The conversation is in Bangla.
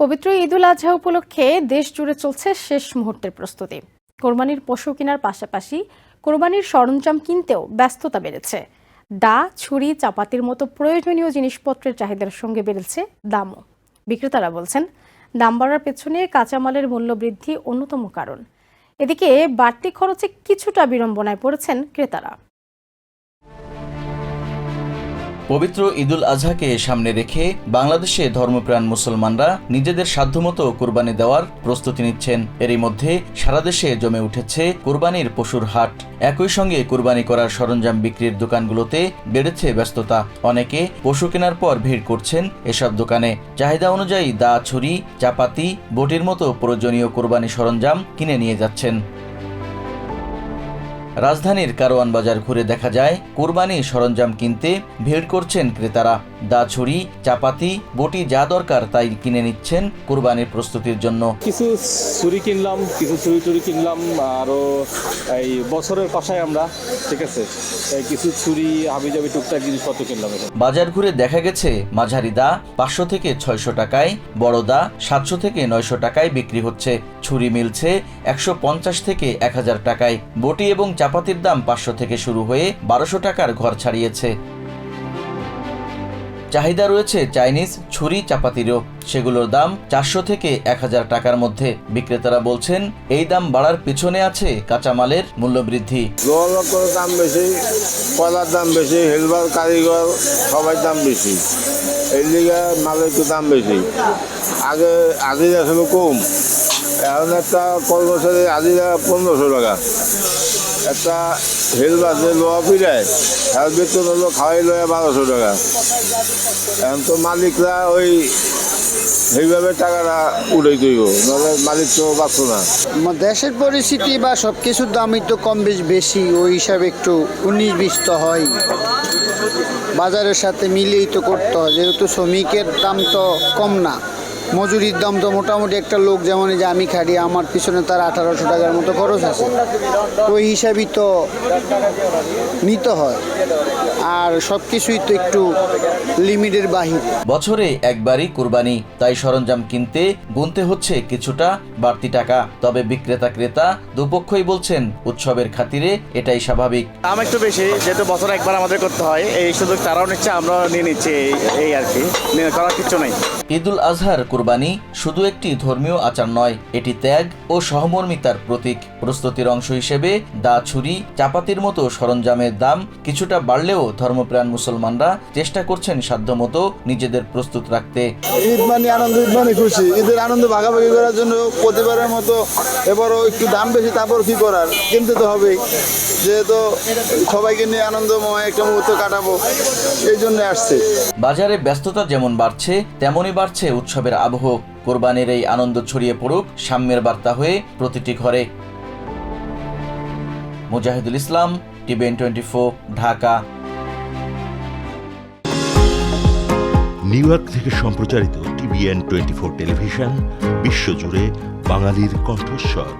পবিত্র ঈদুল আজহা উপলক্ষে দেশ জুড়ে চলছে শেষ মুহূর্তের প্রস্তুতি। কোরবানির পশু কেনার পাশাপাশি কোরবানির সরঞ্জাম কিনতেও ব্যস্ততা বেড়েছে। দা ছুরি, চাপাতির মতো প্রয়োজনীয় জিনিসপত্রের চাহিদার সঙ্গে বেড়েছে দামও। বিক্রেতারা বলছেন, দাম বাড়ার পেছনে কাঁচামালের মূল্য বৃদ্ধি অন্যতম কারণ। এদিকে বাড়তি খরচে কিছুটা বিড়ম্বনায় পড়েছেন ক্রেতারা। পবিত্র ঈদুল আজহাকে সামনে রেখে বাংলাদেশে ধর্মপ্রাণ মুসলমানরা নিজেদের সাধ্যমতো কোরবানি দেওয়ার প্রস্তুতি নিচ্ছেন। এরই মধ্যে সারা দেশে জমে উঠেছে কোরবানির পশুর হাট। একই সঙ্গে কোরবানি করার সরঞ্জাম বিক্রির দোকানগুলোতে বেড়েছে ব্যস্ততা। অনেকে পশু কেনার পর ভিড় করছেন এসব দোকানে। চাহিদা অনুযায়ী দা, ছুরি, চাপাতি, বটির মতো প্রয়োজনীয় কোরবানি সরঞ্জাম কিনে নিয়ে যাচ্ছেন। রাজধানীর কারওয়ান বাজার ঘুরে দেখা যায় কোরবানি সরঞ্জাম কিনতে ভিড় করছেন ক্রেতারা। দা ছুরি চাপাতি বটি যা দরকার তাই কিনে নিচ্ছেন কোরবানির প্রস্তুতির জন্য। কিছু ছুরি কিনলাম কিছু ছুরি টুরি কিনলাম আরও এই বছরের পাশায় আমরা ঠিক আছে? কিছু ছুরি হাবি জাবি টুকটাক জিনিসপত্র কিনলাম বাজার ঘুরে দেখা গেছে মাঝারি দা পাঁচশো থেকে ছয়শো টাকায় বড় দা সাতশো থেকে নয়শো টাকায় বিক্রি হচ্ছে। ছুরি মিলছে একশো পঞ্চাশ থেকে এক হাজার টাকায়। বটি এবং চাপাতির দাম পাঁচশো থেকে শুরু হয়ে বারোশো টাকার ঘর ছাড়িয়েছে। চাহিদা রয়েছে চাইনিজ ছুরি চাপাতিরও। সেগুলোর দাম চারশো থেকে এক হাজার টাকার মধ্যে। বিক্রেতারা বলছেন, এই দাম বাড়ার পিছনে আছে কাঁচামালের মূল্যবৃদ্ধি। দাম বেশি, কয়লার দাম বেশি, হেলবার কারিগর সবাই দাম বেশি। লিগে মালের একটু দাম বেশি। আগে আজিরা ছিল কম, এখন একটা কর্মচারী আজিরা পনেরোশো টাকা। একটা হেলবার যে লোহা পিড়ায় তার বেতন হলো খাওয়াই লয় বারোশো টাকা। এখন তো মালিকরা ওই সেইভাবে টাকাটা উড়াই দইব নাহলে মালিক তো বাঁচতো না। দেশের পরিস্থিতি বা সব কিছুর দামই তো কম বেশ বেশি, ওই হিসাবে একটু উনিশ বিশ তো হয়। বাজারের সাথে মিলিয়েই তো করতে হয়, যেহেতু শ্রমিকের দাম তো কম না। মজুরির দাম তো মোটামুটি একটা লোক যেমন যে আমি খাটি আমার পিছনে তার আঠারোশো টাকার মতো খরচ আছে। ওই হিসাবই তো নিতে হয়। আর সব কিছুই তো একটু লিমিটের বাহির। বছরে একবারই কুরবানি তাই সরঞ্জাম কিনতে গুনতে হচ্ছে কিছুটা বাড়তি টাকা। তবে বিক্রেতা ক্রেতা দুপক্ষই বলছেন উৎসবের খাতিরে এটাই স্বাভাবিক। দাম একটু বেশি যেহেতু বছর একবার আমাদের করতে হয় এই সুযোগ তারাও নিচ্ছে আমরাও নিয়ে নিচ্ছি এই- আর কি। করার কিছু নেই। ঈদুল আজহার কুরবানি শুধু একটি ধর্মীয় আচার নয় এটি ত্যাগ ও সহমর্মিতার প্রতীক। প্রস্তুতির অংশ হিসেবে দা ছুরি চাপাতির মতো সরঞ্জামের দাম কিছুটা বাড়লেও ধর্মপ্রাণ মুসলমানরা চেষ্টা করছেন সাধ্যমতো নিজেদের প্রস্তুত রাখতে। ঈদ মানে আনন্দ ঈদ মানে খুশি। ঈদের আনন্দ ভাগাভাগি করার জন্য প্রতিবারের মতো এবারও একটু দাম বেশি তারপর কি করার? কিনতে তো হবেই। যেহেতু সবাইকে নিয়ে আনন্দময় একটা মুহূর্ত কাটাবো এই জন্য আসছে। বাজারে ব্যস্ততা যেমন বাড়ছে তেমনই বাড়ছে উৎসবের আবহ। কোরবানির এই আনন্দ ছড়িয়ে পড়ুক, সাম্যের বার্তা হয়ে প্রতিটি ঘরে। Mujahidul Islam TVN twenty Dhaka. New York থেকে সম্প্রচারিত টিভিএন টোয়েন্টি ফোর টেলিভিশন, বিশ্বজুড়ে বাঙালির কণ্ঠস্বর।